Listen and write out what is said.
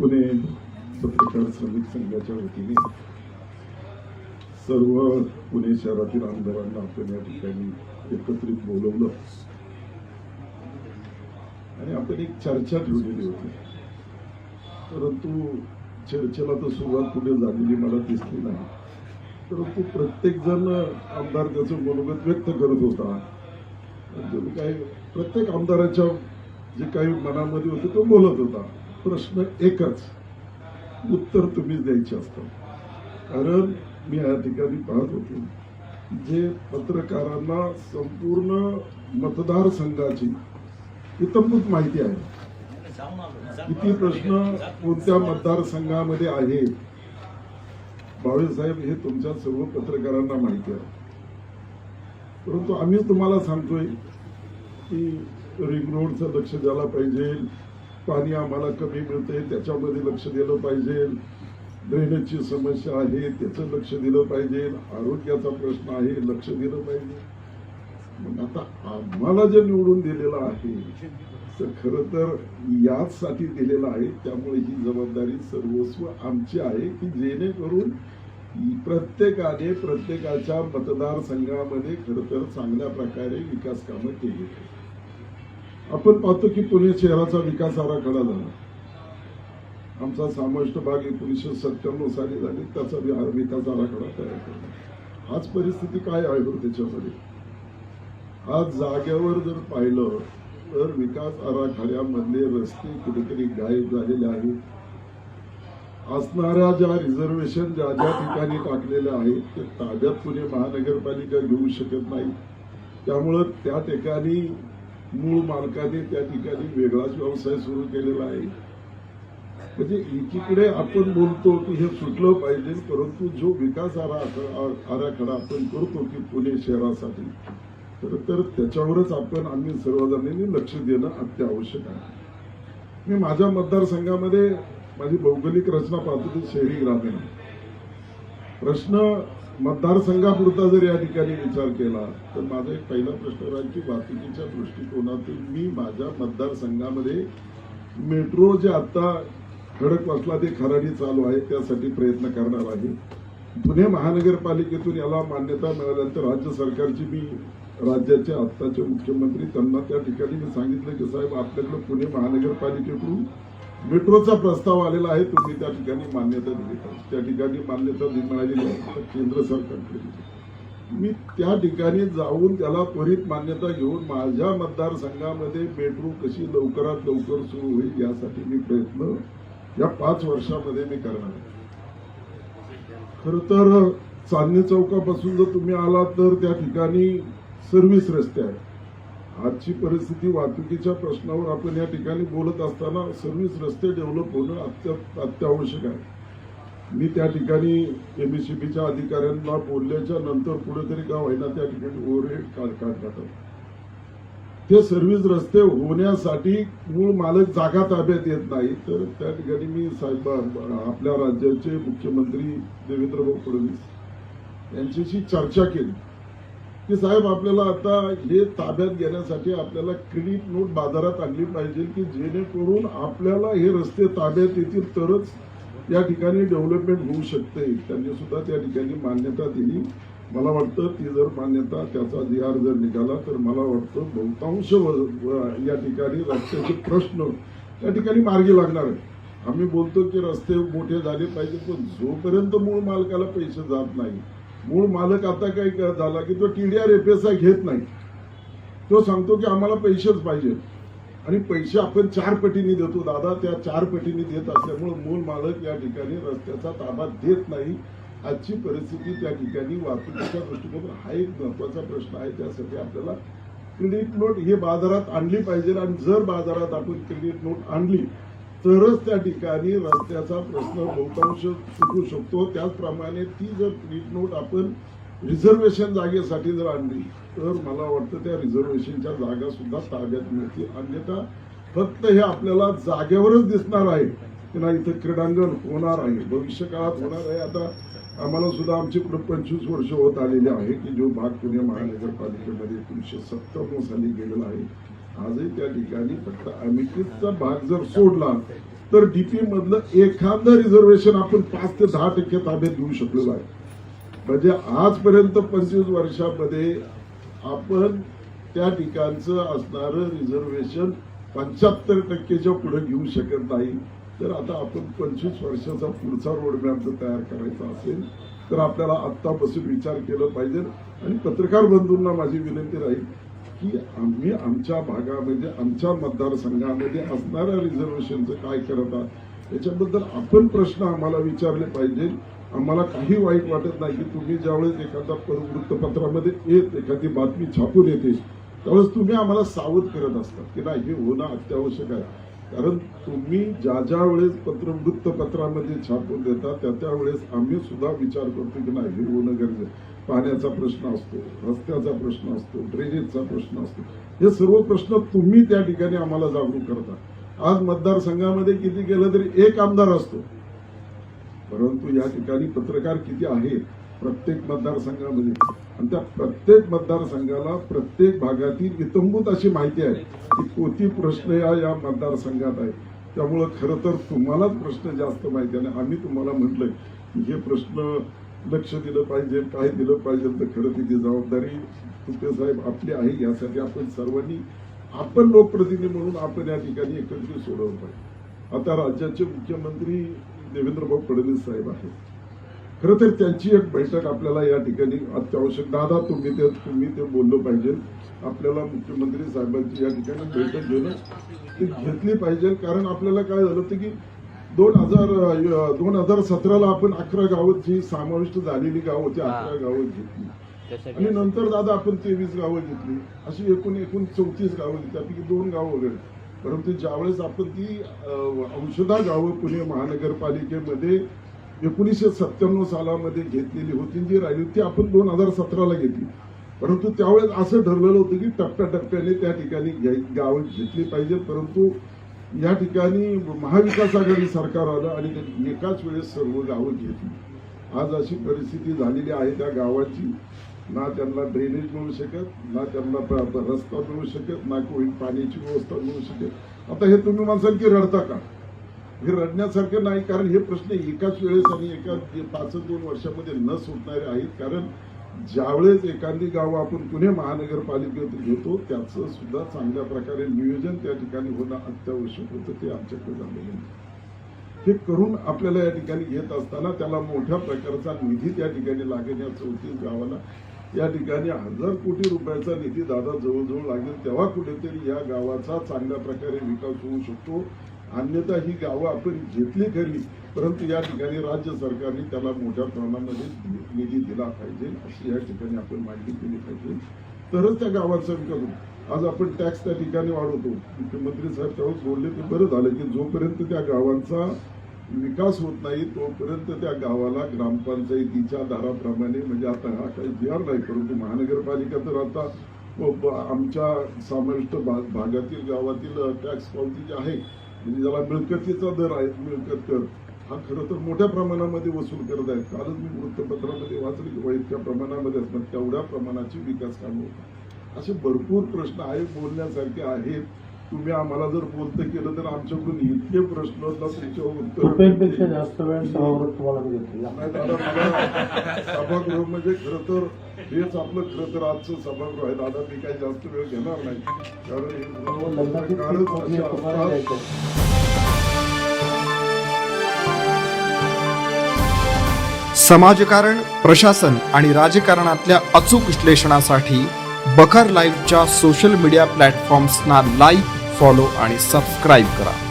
पुणे पत्रकार श्रमिक संघाच्या वतीने सर्व पुणे शहरातील आमदारांना आपण या ठिकाणी एकत्रित बोलवलं. आणि आपण एक चर्चा ठेवलेली होती. परंतु चर्चेला तर सुरुवात कुठे झालेली मला दिसली नाही. परंतु प्रत्येकजण आमदार त्याचं मनोगत व्यक्त करत होता. काही प्रत्येक आमदाराच्या जे काही मनामध्ये होतं तो बोलत होता. प्रश्न एकच. उत्तर तुम्हीच द्यायचे असतं कारण मी या ठिकाणी पाहत होतो जे पत्रकारांना संपूर्ण मतदारसंघाची इतंभूत माहिती आहे. किती प्रश्न कोणत्या मतदारसंघामध्ये आहे? भावे साहेब हे तुमच्या सर्व पत्रकारांना माहिती आहे. परंतु आम्ही तुम्हाला सांगतोय की रिंग रोडचं लक्ष द्यायला पाहिजे पाणी आम्हाला कमी मिळते त्याच्यामध्ये लक्ष दिलं पाहिजे. ड्रेनेजची समस्या आहे त्याचं लक्ष दिलं पाहिजे. आरोग्याचा प्रश्न आहे लक्ष दिलं पाहिजे. मग आता आम्हाला जे निवडून दिलेलं आहे तर खरं तर याचसाठी दिलेलं आहे. त्यामुळे ही जबाबदारी सर्वस्व आमची आहे की जेणेकरून प्रत्येकाने प्रत्येकाच्या मतदारसंघामध्ये खरं तर चांगल्या प्रकारे विकास कामं केली आपण पाहतो की पुणे शहराचा विकास आराखडा झाला. आमचा समाविष्ट भाग एकोणीसशे सत्त्याण्णव साली झाली. त्याचा विकास आराखडा तयार केला. आज परिस्थिती काय आहे बरं त्याच्यामध्ये? आज जागेवर जर पाहिलं तर विकास आराखड्यामधले रस्ते कुठेतरी गायब झालेले आहेत. असणाऱ्या ज्या रिझर्वेशन ज्या ज्या ठिकाणी टाकलेल्या आहेत ते ताब्यात पुणे महानगरपालिका घेऊ शकत नाही. त्यामुळं त्या ठिकाणी मूळ मालकाने त्या ठिकाणी वेगळाच व्यवसाय सुरू केलेला आहे म्हणजे एकीकडे आपण बोलतो की हे सुटलं पाहिजे परंतु जो विकास आराखडा आपण करतो की पुणे शहरासाठी तर तर त्याच्यावरच आपण आम्ही सर्वजणांनी लक्ष देणं अत्यावश्यक आहे मी माझ्या मतदारसंघामध्ये माझी भौगोलिक रचना पाहतो ती शहरी ग्रामीण आहे. प्रश्न मतदारसंघापुरता जर या ठिकाणी विचार केला तर माझा एक पहिला प्रश्न राहील की वाहतुकीच्या दृष्टिकोनातून मी माझ्या मतदारसंघामध्ये मेट्रो जे आता खडकवासला ते खराडी चालू आहे त्यासाठी प्रयत्न करणार आहे. पुणे महानगरपालिकेतून याला मान्यता मिळाल्यानंतर राज्य सरकारची मी राज्याचे आत्ताचे मुख्यमंत्री त्यांना त्या ठिकाणी मी सांगितलं की साहेब आपल्याकडं पुणे महानगरपालिकेकडून मेट्रोचा प्रस्ताव आलेला आहे तुम्ही त्या ठिकाणी मान्यता दिली त्या ठिकाणी मान्यता मिळालेली आहे केंद्र सरकारकडे मी त्या ठिकाणी जाऊन त्याला त्वरित मान्यता घेऊन माझ्या मतदारसंघामध्ये मेट्रो कशी लवकरात लवकर सुरू होईल यासाठी मी प्रयत्न या पाच वर्षामध्ये मी करणार आहे. खर तर चांदणी चौकापासून जर तुम्ही आलात तर त्या ठिकाणी सर्व्हिस रस्ते आहेत. आजची परिस्थिती वाहतुकीच्या प्रश्नावर आपण या ठिकाणी बोलत असताना सर्व्हिस रस्ते डेव्हलप होणं अत्य अत्यावश्यक आहे. मी त्या ठिकाणी एमएससीबीच्या अधिकाऱ्यांना बोलल्याच्या नंतर कुठेतरी का होईना त्या ठिकाणी ओव्हरहेड काढ ते सर्व्हिस रस्ते होण्यासाठी मूळ मालक जागा ताब्यात येत नाही. तर त्या ठिकाणी मी साहेब आपल्या राज्याचे मुख्यमंत्री देवेंद्रभाऊ फडणवीस यांच्याशी चर्चा केली. की साहेब आपल्याला आता हे ताब्यात घेण्यासाठी आपल्याला क्रेडिट नोट बाजारात आणली पाहिजे की जेणेकरून आपल्याला हे रस्ते ताब्यात येतील तरच या ठिकाणी डेव्हलपमेंट होऊ शकते. त्यांनी सुद्धा त्या ठिकाणी मान्यता दिली. मला वाटतं ती जर मान्यता त्याचा जी आर जर निघाला तर मला वाटतं बहुतांश व- या ठिकाणी रस्त्याचे प्रश्न त्या ठिकाणी मार्गी लागणार आहे आम्ही बोलतो की रस्ते मोठे झाले पाहिजे पण जोपर्यंत मूळ मालकाला पैसे जात नाही मूळ मालक आता काय क- झाला की तो टीडीआर आय घेत नाही. तो सांगतो की आम्हाला पैसेच पाहिजे आणि पैसे आपण चार पटीने देतो दादा. त्या चार पटीने देत असल्यामुळे मूळ मालक या ठिकाणी रस्त्याचा ताबा देत नाही. आजची परिस्थिती त्या ठिकाणी वाहतुकीच्या दृष्टिकोनातून हा एक महत्त्वाचा प्रश्न आहे. त्यासाठी आपल्याला क्रेडिट नोट हे बाजारात आणली पाहिजे आणि जर बाजारात आपण क्रेडिट नोट आणली तरच त्या ठिकाणी रस्त्याचा प्रश्न बहुतांश सुटू शकतो. त्याचप्रमाणे ती जर क्रेडिट नोट आपण रिझर्वेशन जागेसाठी जर आणली तर मला वाटतं त्या रिझर्वेशनच्या जागा सुद्धा ताब्यात मिळतील. अन्यथा फक्त हे आपल्याला जागेवरच दिसणार आहे की नाही इथं क्रीडांगण होणार आहे. भविष्य काळात होणार आहे. आता आम्हाला सुद्धा आमची पंचवीस वर्ष होत आलेली आहे की जो भाग पुणे महानगरपालिकेमध्ये एकोणीसशे सत्त्याण्णव साली गेलेला आहे. आजही त्या ठिकाणी फक्त अमितीचा भाग जर सोडला तर डीपी मधलं एखादं रिझर्वेशन आपण पाच ते दहा टक्के ताब्यात घेऊ शकलेलो आहे म्हणजे आजपर्यंत पंचवीस वर्षामध्ये आपण त्या ठिकाणचं असणारं रिझर्वेशन पंच्याहत्तर टक्केच्या पुढे घेऊ शकत नाही. तर आता आपण पंचवीस वर्षाचा पुढचा रोडमॅप जर तयार करायचा असेल तर आपल्याला आत्तापासून विचार केला पाहिजे. आणि पत्रकार बंधूंना माझी विनंती राहील की आम्ही आमच्या भागामध्ये आमच्या मतदारसंघामध्ये असणाऱ्या रिझर्वेशनचं काय करत आहात? याच्याबद्दल आपण प्रश्न आम्हाला विचारले पाहिजे. आम्हाला काही वाईट वाटत नाही की तुम्ही ज्यावेळेस एखादा प- वृत्तपत्रामध्ये येत एखादी बातमी छापून येते त्यावेळेस तुम्ही आम्हाला सावध करत असतात की नाही हे होणं अत्यावश्यक आहे. कारण तुम्ही ज्या ज्या वेळेस पत्र वृत्तपत्रामध्ये छापून देता त्या त्यावेळेस आम्ही सुद्धा विचार करतो की नाही हे होणं गरजेचं पाण्याचा प्रश्न असतो रस्त्याचा प्रश्न असतो ड्रेनेजचा प्रश्न असतो. हे सर्व प्रश्न तुम्ही त्या ठिकाणी आम्हाला जागरूक करता. आज मतदारसंघामध्ये किती केलं तरी एक आमदार असतो. परंतु या ठिकाणी पत्रकार किती आहेत प्रत्येक मतदारसंघामध्ये. आणि त्या प्रत्येक मतदारसंघाला प्रत्येक भागातील इतंभूत अशी माहिती आहे की कोणती प्रश्न या या मतदारसंघात आहे त्यामुळं खरं तर तुम्हालाच प्रश्न जास्त माहिती आहे. आणि आम्ही तुम्हाला म्हटलंय की हे प्रश्न लक्ष दिलं पाहिजे काय दिलं पाहिजे तर खरं तिची जबाबदारी तुपे साहेब आपली आहे. यासाठी आपण सर्वांनी आपण लोकप्रतिनिधी म्हणून आपण या ठिकाणी एकत्रित सोडवलं पाहिजे. आता राज्याचे मुख्यमंत्री देवेंद्रभाऊ फडणवीस साहेब आहेत. खरं तर त्यांची एक बैठक आपल्याला या ठिकाणी अत्यावश्यक. दादा तुम्ही ते तुम्ही ते बोललं पाहिजे. आपल्याला मुख्यमंत्री साहेबांची या ठिकाणी बैठक घेणं ती घेतली पाहिजे. कारण आपल्याला काय झालं होतं की दोन हजार दोन हजार सतराला आपण अकरा गावं जी समाविष्ट झालेली गावं होती अकरा गावं घेतली. आणि नंतर दादा आपण तेवीस गावं घेतली. अशी एकूण एकूण चौतीस गावं घेतली त्यापैकी दोन गावं वगैरे. परंतु ज्यावेळेस आपण ती औषधा गावं पुणे महानगरपालिकेमध्ये एकोणीसशे सत्त्याण्णव सालामध्ये घेतलेली होती जी राहिली ती आपण दोन हजार सतराला घेतली. परंतु त्यावेळेस असं ठरलेलं होतं की टप्प्याटप्प्याने त्या ठिकाणी घ्याय- गावं घेतली पाहिजे. परंतु या ठिकाणी महाविकास आघाडी सरकार आलं आणि एकाच वेळेस सर्व गावं घेतली. आज अशी परिस्थिती झालेली आहे त्या गावाची. ना त्यांना ड्रेनेज मिळू शकत ना त्यांना रस्ता मिळू शकत ना कोणी पाण्याची व्यवस्था मिळू शकत. आता हे तुम्ही म्हणसाल की रडता का? हे रडण्यासारखं नाही कारण हे प्रश्न एकाच वेळेस आणि एका पाच दोन वर्षामध्ये न सुटणारे आहेत. कारण ज्यावेळेस एखादी गावं आपण पुणे महानगरपालिकेत घेतो त्याचं सुद्धा चांगल्या प्रकारे नियोजन त्या ठिकाणी होणं अत्यावश्यक होतं ते आमच्याकडे झालेलं नाही. हे करून आपल्याला या ठिकाणी घेत असताना त्याला मोठ्या प्रकारचा निधी त्या ठिकाणी लागण्याचं होती गावाला. या ठिकाणी हजार कोटी रुपयाचा निधी दादा जवळजवळ लागेल तेव्हा कुठेतरी या गावाचा चांगल्या प्रकारे विकास होऊ शकतो. अन्यथा ही गावं आपण घेतली खरी परंतु या ठिकाणी राज्य सरकारने त्याला मोठ्या प्रमाणामध्ये निधी दिला पाहिजे अशी या ठिकाणी आपण मांडणी केली पाहिजे. तरच त्या गावाचा विकास होतो आज आपण टॅक्स त्या ठिकाणी वाढवतो. मुख्यमंत्री साहेब त्यावेळेस बोलले ते बरं झालं की जोपर्यंत त्या गावांचा विकास होत नाही तोपर्यंत त्या गावाला ग्रामपंचायतीच्या दाराप्रमाणे म्हणजे आता हा काही बिहार नाही परंतु महानगरपालिका तर आता आमच्या समाविष्ट भागातील गावातील टॅक्स पावती जी आहे म्हणजे ज्याला मिळकतीचा दर आहे मिळकत कर हा खरं तर मोठ्या प्रमाणामध्ये वसूल करत आहेत. कालच मी वृत्तपत्रामध्ये वाचलं की वा इतक्या प्रमाणामध्ये असतात तेवढ्या प्रमाणाची विकास कामं होतात. असे भरपूर प्रश्न आहेत बोलण्यासारखे आहेत. तुम्ही आम्हाला जर बोलतं केलं तर आमच्याकडून इतके प्रश्न उत्तर सभागृह म्हणजे खरं तर हेच आपलं खरं तर आजचं सभागृह आहे. दादा मी काही जास्त वेळ घेणार नाही. कारण हे. द्यायचं समाजकारण प्रशासन आणि राजकारणातल्या अचूक विश्लेषणासाठी बखर लाईव्हच्या सोशल मीडिया प्लॅटफॉर्म्सना लाईक फॉलो आणि सबस्क्राईब करा.